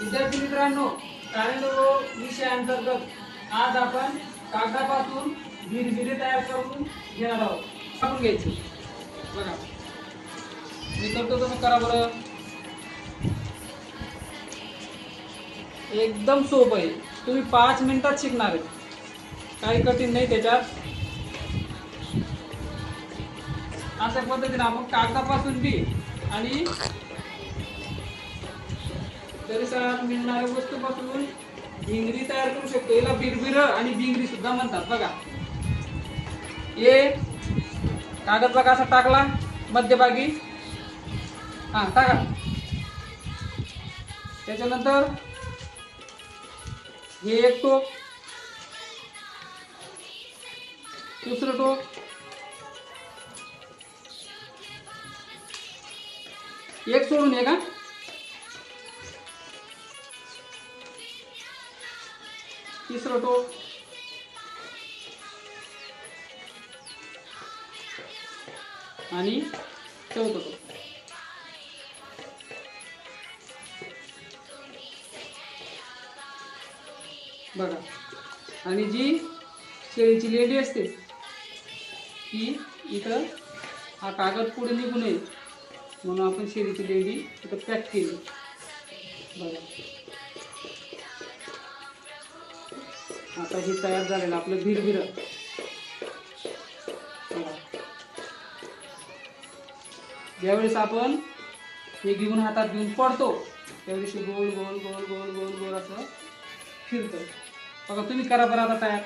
विद्यार्थी मित्रांनो कार्यानुभव विषयाअंतर्गत आज आपण कागदापासून भिरभिरे तयार करून घेणार आहोत. आपण घ्यायची. बघा. मी करतो तसं करा बरं. एकदम सोपं आहे. तुम्ही पाच मिनिटात शिकणार आहे. काही कठीण नाही त्याच्यात. अशा पद्धतीने आपण कागदापासून बी आणि परिसरात मिळणाऱ्या वस्तूपासून भिंगरी तयार करू शकतो. याला बिरबिर आणि भिंगरी सुद्धा म्हणतात. बघा. ये कागद बघा असा टाकला? मध्यभागी. हा टाका. त्याच्यानंतर हे एक टोक. दुसरं टोक. एक सोडून आहे का? तिसरं तो आणि चौथं तो बघा. आणि जी शेळीची लेंडी असते ती इथं हा कागद पुढे निघू नये. म्हणून आपण शेळीची लेंडी इथं पॅक केली. बघा. आता हे तयार झालेलं आपलं भिरभिर ज्यावेळेस आपण हे घेऊन हातात घेऊन पडतो त्यावेळेस गोल गोल गोल गोल गोल गोल असं फिरतं. बघा तुम्ही करा बरं आता तयार.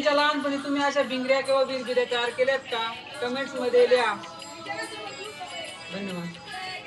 तुमच्या लहानपणी तुम्ही अशा भिंगऱ्या किंवा बिरगिऱ्या तयार केल्यात का? कमेंट्समध्ये लिहा. धन्यवाद.